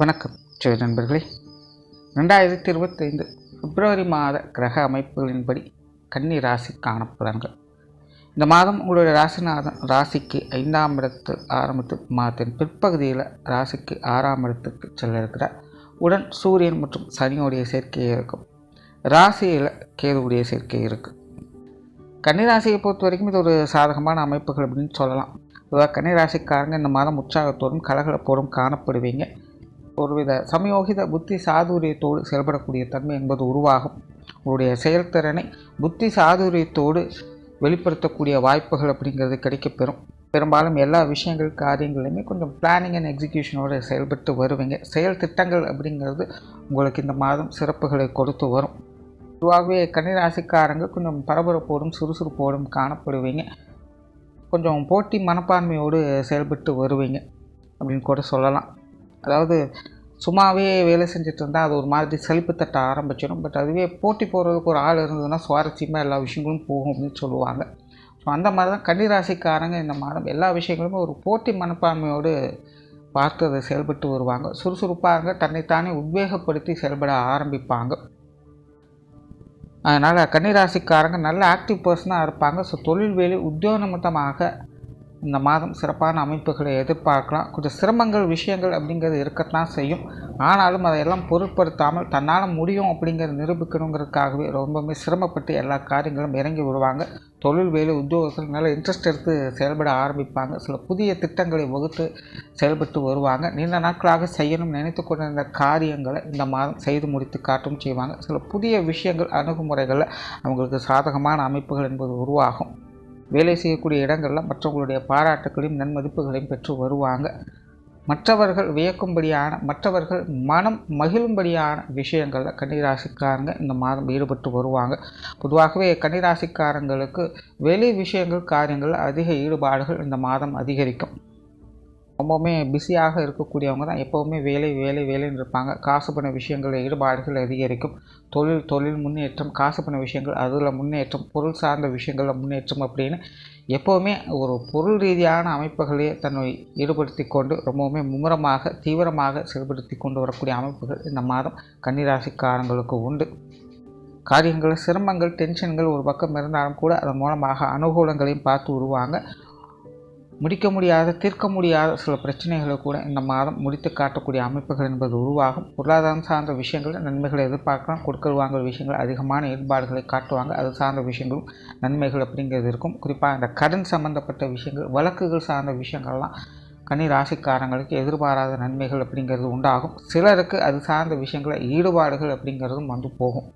வணக்கம் சரி நண்பர்களே. ரெண்டாயிரத்தி இருபத்தைந்து பிப்ரவரி மாத கிரக அமைப்புகளின்படி கன்னி ராசி காணப்படங்கள். இந்த மாதம் உங்களுடைய ராசிநாதன் ராசிக்கு ஐந்தாம் இடத்து ஆரம்பித்து மாதத்தின் பிற்பகுதியில் ராசிக்கு ஆறாம் இடத்துக்கு செல்ல இருக்கிறார் உடன் சூரியன் மற்றும் சனியோடைய சேர்க்கை இருக்கும். ராசியில் கேதுவுடைய சேர்க்கை இருக்குது கன்னிராசியை பொறுத்த வரைக்கும் இது ஒரு சாதகமான அமைப்புகள் அப்படின்னு சொல்லலாம். பொதுவாக கன்னிராசிக்காரங்க இந்த மாதம் உற்சாகத்தோடும் கலகலப்போடும் காணப்படுவீங்க. ஒருவித சமயோகித புத்தி சாதுரியத்தோடு செயல்படக்கூடிய தன்மை என்பது உருவாகும். உங்களுடைய செயல்திறனை புத்தி சாதுரியத்தோடு வெளிப்படுத்தக்கூடிய வாய்ப்புகள் அப்படிங்கிறது கிடைக்கப்பெறும். பெரும்பாலும் எல்லா விஷயங்கள் காரியங்களையுமே கொஞ்சம் பிளானிங் அண்ட் எக்ஸிக்யூஷனோடு செயல்பட்டு வருவீங்க. செயல் திட்டங்கள் அப்படிங்கிறது உங்களுக்கு இந்த மாதம் சிறப்புகளை கொடுத்து வரும். பொதுவாகவே கன்னிராசிக்காரங்க கொஞ்சம் பரபரப்போடும் சுறுசுறுப்போடும் காணப்படுவீங்க. கொஞ்சம் போட்டி மனப்பான்மையோடு செயல்பட்டு வருவீங்க அப்படின்னு கூட சொல்லலாம். அதாவது சும்மாவே வேலை செஞ்சுட்டு இருந்தால் அது ஒரு மாதிரி சலிப்பு தட்ட ஆரம்பிச்சிடும். பட் அதுவே போட்டி போடுறதுக்கு ஒரு ஆள் இருந்ததுன்னா சுவாரஸ்யமாக எல்லா விஷயங்களும் போகும் அப்படின்னு சொல்லுவாங்க. ஸோ அந்த மாதிரி தான் கன்னிராசிக்காரங்க இந்த மாதம் எல்லா விஷயங்களுமே ஒரு போட்டி மனப்பான்மையோடு பார்த்து அதை செயல்பட்டு வருவாங்க. சுறுசுறுப்பாக தன்னைத்தானே உத்வேகப்படுத்தி செயல்பட ஆரம்பிப்பாங்க. அதனால் கன்னிராசிக்காரங்க நல்ல ஆக்டிவ் பர்சனாக இருப்பாங்க. ஸோ தொழில் வேலை உத்தியோக நிமித்தமாக இந்த மாதம் சிறப்பான அமைப்புகளை எதிர்பார்க்கலாம். கொஞ்சம் சிரமங்கள் விஷயங்கள் அப்படிங்கிறது இருக்கத்தான் செய்யும். ஆனாலும் அதையெல்லாம் பொருட்படுத்தாமல் தன்னால் முடியும் அப்படிங்கிறத நிரூபிக்கணுங்கிறதுக்காகவே ரொம்பவுமே சிரமப்பட்டு எல்லா காரியங்களும் இறங்கி விடுவாங்க தொழில் வேலை உத்தியோகத்தில் நல்ல இன்ட்ரெஸ்ட் எடுத்து செயல்பட ஆரம்பிப்பாங்க. சில புதிய திட்டங்களை வகுத்து செயல்பட்டு வருவாங்க. நீண்ட நாட்களாக செய்யணும் நினைத்து கொண்டிருந்த காரியங்களை இந்த மாதம் செய்து முடித்து காட்டும் செய்வாங்க. சில புதிய விஷயங்கள் அணுகுமுறைகளில் அவங்களுக்கு சாதகமான அமைப்புகள் என்பது உருவாகும். வேலை செய்யக்கூடிய இடங்களில் மற்றவங்களுடைய பாராட்டுகளையும் நன்மதிப்புகளையும் பெற்று வருவாங்க. மற்றவர்கள் வியக்கும்படியான மற்றவர்கள் மனம் மகிழும்படியான விஷயங்களில் கன்னிராசிக்காரங்க இந்த மாதம் ஈடுபட்டு வருவாங்க. பொதுவாகவே கன்னிராசிக்காரங்களுக்கு வெளி விஷயங்கள் காரியங்கள் அதிக ஈடுபாடுகள் இந்த மாதம் அதிகரிக்கும். ரொம்பவுமே பிஸியாக இருக்கக்கூடியவங்க தான். எப்போவுமே வேலை வேலை வேலைன்னு இருப்பாங்க. காசு பண்ண விஷயங்களில் ஈடுபாடுகள் அதிகரிக்கும். தொழில் தொழில் முன்னேற்றம் காசு பண்ண விஷயங்கள் அதில் முன்னேற்றம் பொருள் சார்ந்த விஷயங்களில் முன்னேற்றம் அப்படின்னு எப்போவுமே ஒரு பொருள் ரீதியான அமைப்புகளே தன்னை ஈடுபடுத்தி கொண்டு ரொம்பவுமே மும்முரமாக தீவிரமாக செயல்படுத்தி கொண்டு வரக்கூடிய அமைப்புகள் இந்த மாதம் கன்னிராசிக்காரங்களுக்கு உண்டு. காரியங்கள் சிரமங்கள் டென்ஷன்கள் ஒரு பக்கம் இருந்தாலும் கூட அதன் மூலமாக அனுகூலங்களையும் பார்த்து வருவாங்க முடிக்க முடியாத தீர்க்க முடியாத சில பிரச்சனைகளை கூட இந்த மாதம் முடித்து காட்டக்கூடிய அமைப்புகள் என்பது உருவாகும். பொருளாதாரம் சார்ந்த விஷயங்கள் நன்மைகளை எதிர்பார்க்கலாம். கொடுக்கல் வாங்கல் விஷயங்கள் அதிகமான ஈடுபாடுகளை காட்டுவாங்க. அது சார்ந்த விஷயங்களும் நன்மைகள் அப்படிங்கிறது இருக்கும். குறிப்பாக இந்த கடன் சம்மந்தப்பட்ட விஷயங்கள் வழக்குகள் சார்ந்த விஷயங்கள்லாம் கன்னி ராசிக்காரங்களுக்கு எதிர்பாராத நன்மைகள் அப்படிங்கிறது உண்டாகும். சிலருக்கு அது சார்ந்த விஷயங்களை ஈடுபாடுகள் அப்படிங்கிறதும் வந்து போகும்.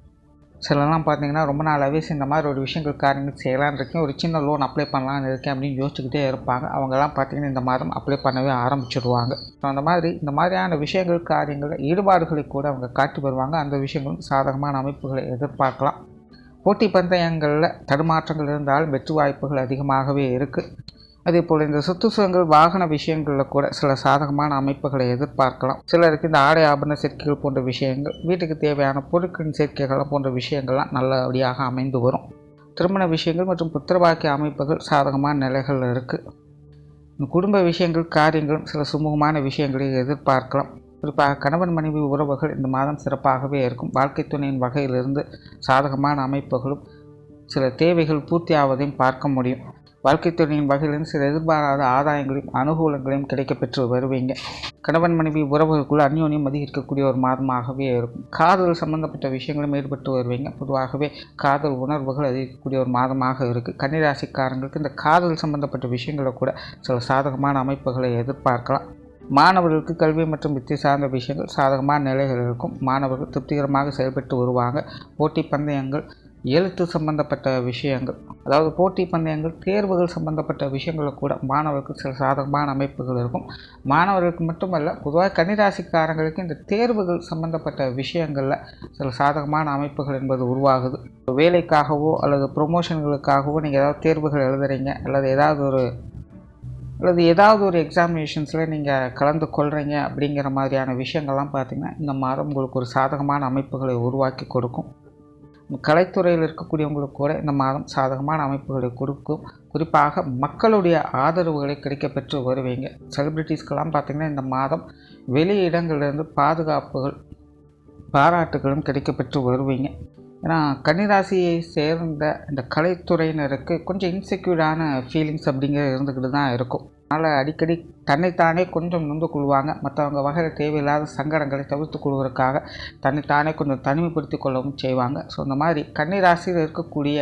சிலலாம் பார்த்தீங்கன்னா ரொம்ப நாளாகவே இந்த மாதிரி ஒரு விஷயங்கள் காரியங்கள் செய்யலான்னு இருக்கேன். ஒரு சின்ன லோன் அப்ளை பண்ணலான்னு இருக்கேன் அப்படின்னு யோசிச்சுக்கிட்டே இருப்பாங்க. அவங்கெல்லாம் பார்த்தீங்கன்னா இந்த மாதம் அப்ளை பண்ணவே ஆரம்பிச்சிடுவாங்க ஸோ அந்த மாதிரி இந்த மாதிரியான விஷயங்கள் காரியங்கள் ஈடுபாடுகளை கூட அவங்க காட்டி வருவாங்க. அந்த விஷயங்களும் சாதகமான அமைப்புகளை எதிர்பார்க்கலாம். போட்டி பந்தயங்களில் தடுமாற்றங்கள் இருந்தாலும் வெற்றி வாய்ப்புகள் அதிகமாகவே இருக்குது அதே போல் இந்த சொத்து சுகங்கள் வாகன விஷயங்களில் கூட சில சாதகமான அமைப்புகளை எதிர்பார்க்கலாம். சிலருக்கு இந்த ஆடை ஆபரண சேர்க்கைகள் போன்ற விஷயங்கள் வீட்டுக்கு தேவையான பொருட்களின் சேர்க்கைகள் போன்ற விஷயங்கள்லாம் நல்லபடியாக அமைந்து வரும். திருமண விஷயங்கள் மற்றும் புத்திரபாக்கிய அமைப்புகள் சாதகமான நிலைகள் இருக்குது குடும்ப விஷயங்கள் காரியங்களும் சில சுமூகமான விஷயங்களை எதிர்பார்க்கலாம். குறிப்பாக கணவன் மனைவி உறவுகள் இந்த மாதம் சிறப்பாகவே இருக்கும். வாழ்க்கை துணையின் வகையிலிருந்து சாதகமான அமைப்புகளும் சில தேவைகள் பூர்த்தி ஆவதையும் பார்க்க முடியும். வாழ்க்கைத்துறையின் துறையின் வகையிலிருந்து சில எதிர்பாராத ஆதாயங்களையும் அனுகூலங்களையும் கிடைக்கப்பெற்று வருவீங்க. கணவன் மனைவி உறவுகளுக்குள் அந்யோன்யம் அதிகரிக்கக்கூடிய ஒரு மாதமாகவே இருக்கும். காதல் சம்பந்தப்பட்ட விஷயங்களும் ஈடுபட்டு வருவீங்க. பொதுவாகவே காதல் உணர்வுகள் அதிகரிக்கக்கூடிய ஒரு மாதமாக இருக்குது கன்னிராசிக்காரங்களுக்கு இந்த காதல் சம்பந்தப்பட்ட விஷயங்களை கூட சில சாதகமான அமைப்புகளை எதிர்பார்க்கலாம். மாணவர்களுக்கு கல்வி மற்றும் வித்தை சார்ந்த விஷயங்கள் சாதகமான நிலைகள் இருக்கும். மாணவர்கள் திருப்திகரமாக செயல்பட்டு வருவாங்க. போட்டி பந்தயங்கள் எழுத்து சம்பந்தப்பட்ட விஷயங்கள் அதாவது போட்டி பந்தயங்கள் தேர்வுகள் சம்பந்தப்பட்ட விஷயங்களில் கூட மாணவர்களுக்கு சில சாதகமான அமைப்புகள் இருக்கும். மாணவர்களுக்கு மட்டுமல்ல பொதுவாக கன்னிராசிக்காரங்களுக்கு இந்த தேர்வுகள் சம்பந்தப்பட்ட விஷயங்களில் சில சாதகமான அமைப்புகள் என்பது உருவாகுது. வேலைக்காகவோ அல்லது ப்ரொமோஷன்களுக்காகவோ நீங்கள் ஏதாவது தேர்வுகள் எழுதுறீங்க அல்லது ஏதாவது ஒரு அல்லது ஏதாவது ஒரு எக்ஸாமினேஷன்ஸில் நீங்கள் கலந்து கொள்கிறீங்க அப்படிங்கிற மாதிரியான விஷயங்கள்லாம் பார்த்திங்கன்னா இந்த மாதம் உங்களுக்கு ஒரு சாதகமான அமைப்புகளை உருவாக்கி கொடுக்கும். கலைத்துறையில் இருக்கக்கூடியவங்களுக்கு கூட இந்த மாதம் சாதகமான அமைப்புகளை கொடுக்கும். குறிப்பாக மக்களுடைய ஆதரவுகளை கிடைக்கப்பெற்று வருவீங்க. செலிப்ரிட்டிஸ்க்கெல்லாம் பார்த்திங்கன்னா இந்த மாதம் வெளி இடங்களிலிருந்து பாதுகாப்புகள் பாராட்டுகளும் கிடைக்கப்பெற்று வருவீங்க. ஏன்னா கன்னிராசியை சேர்ந்த இந்த கலைத்துறையினருக்கு கொஞ்சம் இன்செக்யூர்டான ஃபீலிங்ஸ் அப்படிங்கிறது இருந்துக்கிட்டு தான் இருக்கும். அதனால் அடிக்கடி தன்னைத்தானே கொஞ்சம் நொந்து கொள்வாங்க. மற்றவங்க வகையில் தேவையில்லாத சங்கடங்களை தவிர்த்து கொள்வதற்காக தன்னைத்தானே கொஞ்சம் தனிமைப்படுத்தி கொள்ளவும் செய்வாங்க. ஸோ இந்த மாதிரி கன்னிராசியில் இருக்கக்கூடிய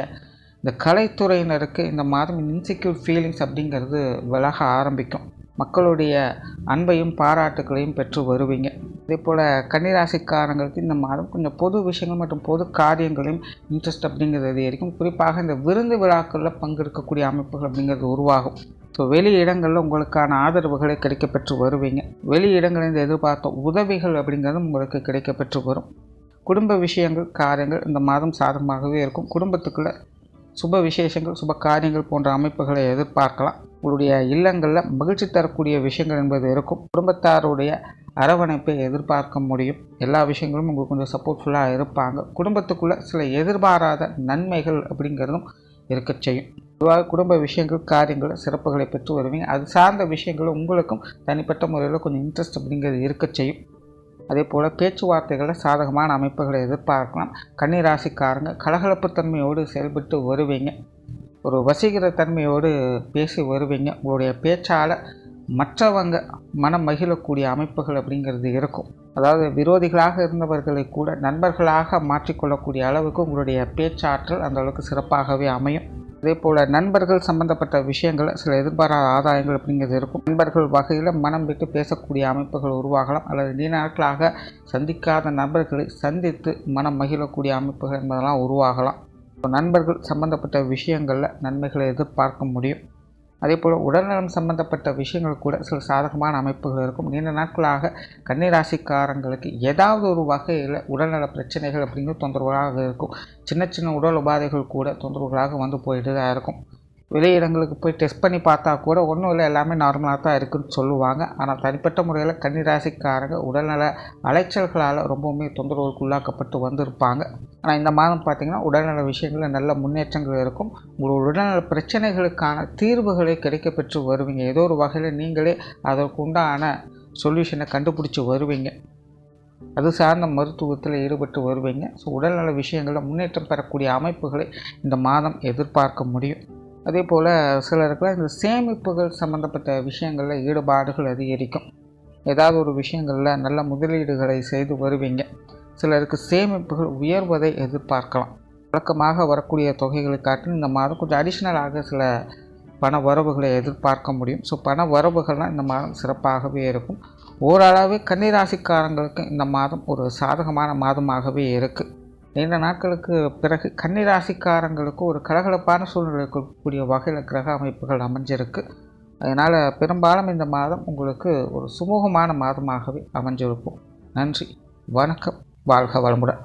இந்த கலைத்துறையினருக்கு இந்த மாதம் இன்செக்யூர் ஃபீலிங்ஸ் அப்படிங்கிறது விலக ஆரம்பிக்கும். மக்களுடைய அன்பையும் பாராட்டுகளையும் பெற்று வருவீங்க. அதே போல் கன்னிராசிக்காரங்களுக்கு இந்த மாதம் கொஞ்சம் பொது விஷயங்கள் மற்றும் பொது காரியங்களையும் இன்ட்ரெஸ்ட் அப்படிங்கிறது அதிகரிக்கும். குறிப்பாக இந்த விருந்து விழாக்களில் பங்கெடுக்கக்கூடிய அமைப்புகள் அப்படிங்கிறது உருவாகும். ஸோ வெளி இடங்களில் உங்களுக்கான ஆதரவுகளை கிடைக்கப்பெற்று வருவீங்க. வெளி இடங்களில் எதிர்பார்த்த உதவிகள் அப்படிங்கிறதும் உங்களுக்கு கிடைக்கப்பெற்று வரும். குடும்ப விஷயங்கள் காரியங்கள் இந்த மாதம் சாதகமாகவே இருக்கும். குடும்பத்துக்குள்ளே சுப விசேஷங்கள் சுப காரியங்கள் போன்ற அமைப்புகளை எதிர்பார்க்கலாம். உங்களுடைய இல்லங்களில் மகிழ்ச்சி தரக்கூடிய விஷயங்கள் என்பது இருக்கும். குடும்பத்தாருடைய அரவணைப்பை எதிர்பார்க்க முடியும். எல்லா விஷயங்களும் உங்களுக்கு கொஞ்சம் சப்போர்ட்ஃபுல்லாக இருப்பாங்க. குடும்பத்துக்குள்ளே சில எதிர்பாராத நன்மைகள் அப்படிங்கிறதும் இருக்க செய்யும். பொதுவாக குடும்ப விஷயங்கள் காரியங்கள் சிறப்புகளை பெற்று வருவீங்க. அது சார்ந்த விஷயங்கள் உங்களுக்கும் தனிப்பட்ட முறையில் கொஞ்சம் இன்ட்ரெஸ்ட் அப்படிங்கிறது இருக்க செய்யும். அதே போல் பேச்சுவார்த்தைகளில் சாதகமான அமைப்புகளை எதிர்பார்க்கலாம். கன்னிராசிக்காரங்க கலகலப்பு தன்மையோடு செயல்பட்டு வருவீங்க. ஒரு வசீகர தன்மையோடு பேசி வருவீங்க. உங்களுடைய பேச்சால் மற்றவங்க மனம் மகிழக்கூடிய அமைப்புகள் அப்படிங்கிறது இருக்கும். அதாவது விரோதிகளாக இருந்தவர்களை கூட நண்பர்களாக மாற்றிக்கொள்ளக்கூடிய அளவுக்கு உங்களுடைய பேச்சாற்றல் அந்த அளவுக்கு சிறப்பாகவே அமையும். அதே போல் நண்பர்கள் சம்பந்தப்பட்ட விஷயங்கள் சில எதிர்பாராத ஆதாயங்கள் அப்படிங்கிறது இருக்கும். நண்பர்கள் வகையில் மனம் விட்டு பேசக்கூடிய அமைப்புகள் உருவாகலாம். அல்லது நீண்ட நாட்களாக சந்திக்காத நண்பர்களை சந்தித்து மனம் மகிழக்கூடிய அமைப்புகள் என்பதெல்லாம் உருவாகலாம். நண்பர்கள் சம்பந்தப்பட்ட விஷயங்களில் நன்மைகளை எதிர்பார்க்க முடியும். அதே போல் உடல்நலம் சம்பந்தப்பட்ட விஷயங்கள் கூட சில சாதகமான அமைப்புகள் இருக்கும். நீண்ட நாட்களாக கன்னிராசிக்காரங்களுக்கு ஏதாவது ஒரு வகையில் உடல்நல பிரச்சனைகள் அப்படிங்கிறது தொந்தரவுகளாக இருக்கும். சின்ன சின்ன உடல் உபாதைகள் கூட தொந்தரவுகளாக வந்து போயிட்டு தான் இருக்கும். வெளியிடங்களுக்கு போய் டெஸ்ட் பண்ணி பார்த்தா கூட ஒன்றும் இல்லை எல்லாமே நார்மலாக தான் இருக்குதுன்னு சொல்லுவாங்க. ஆனால் தனிப்பட்ட முறையில் கன்னிராசிக்காரங்க உடல்நல அலைச்சல்களால் ரொம்பவுமே தொந்தரவுக்கு உள்ளாக்கப்பட்டு வந்திருப்பாங்க. ஆனால் இந்த மாதம் பார்த்திங்கன்னா உடல்நல விஷயங்களில் நல்ல முன்னேற்றங்கள் இருக்கும். உங்களோட உடல்நல பிரச்சனைகளுக்கான தீர்வுகளை கிடைக்கப்பெற்று வருவீங்க. ஏதோ ஒரு வகையில் நீங்களே அதற்கு உண்டான சொல்யூஷனை கண்டுபிடிச்சி வருவீங்க. அது சார்ந்த மருத்துவத்தில் ஈடுபட்டு வருவீங்க. ஸோ உடல்நல விஷயங்களில் முன்னேற்றம் பெறக்கூடிய அமைப்புகளை இந்த மாதம் எதிர்பார்க்க முடியும். அதே போல் சிலருக்குலாம் இந்த சேமிப்புகள் சம்மந்தப்பட்ட விஷயங்களில் ஈடுபாடுகள் அதிகரிக்கும். ஏதாவது ஒரு விஷயங்களில் நல்ல முதலீடுகளை செய்து வருவீங்க. சிலருக்கு சேமிப்புகள் உயர்வதை எதிர்பார்க்கலாம். வழக்கமாக வரக்கூடிய தொகைகளை காட்டிலும் இந்த மாதம் கொஞ்சம் அடிஷ்னலாக சில பண வரவுகளை எதிர்பார்க்க முடியும். ஸோ பண வரவுகள்லாம் இந்த மாதம் சிறப்பாகவே இருக்கும். ஓரளவு கன்னிராசிக்காரங்களுக்கு இந்த மாதம் ஒரு சாதகமான மாதமாகவே இருக்குது நீண்ட நாட்களுக்கு பிறகு கன்னிராசிக்காரங்களுக்கு ஒரு கலகலப்பான சூழ்நிலை இருக்கக்கூடிய வகையில் கிரக அமைப்புகள் அமைஞ்சிருக்கு. அதனால் பெரும்பாலும் இந்த மாதம் உங்களுக்கு ஒரு சுமூகமான மாதமாகவே அமைஞ்சிருக்கும். நன்றி வணக்கம் வாழ்க வளமுடன்.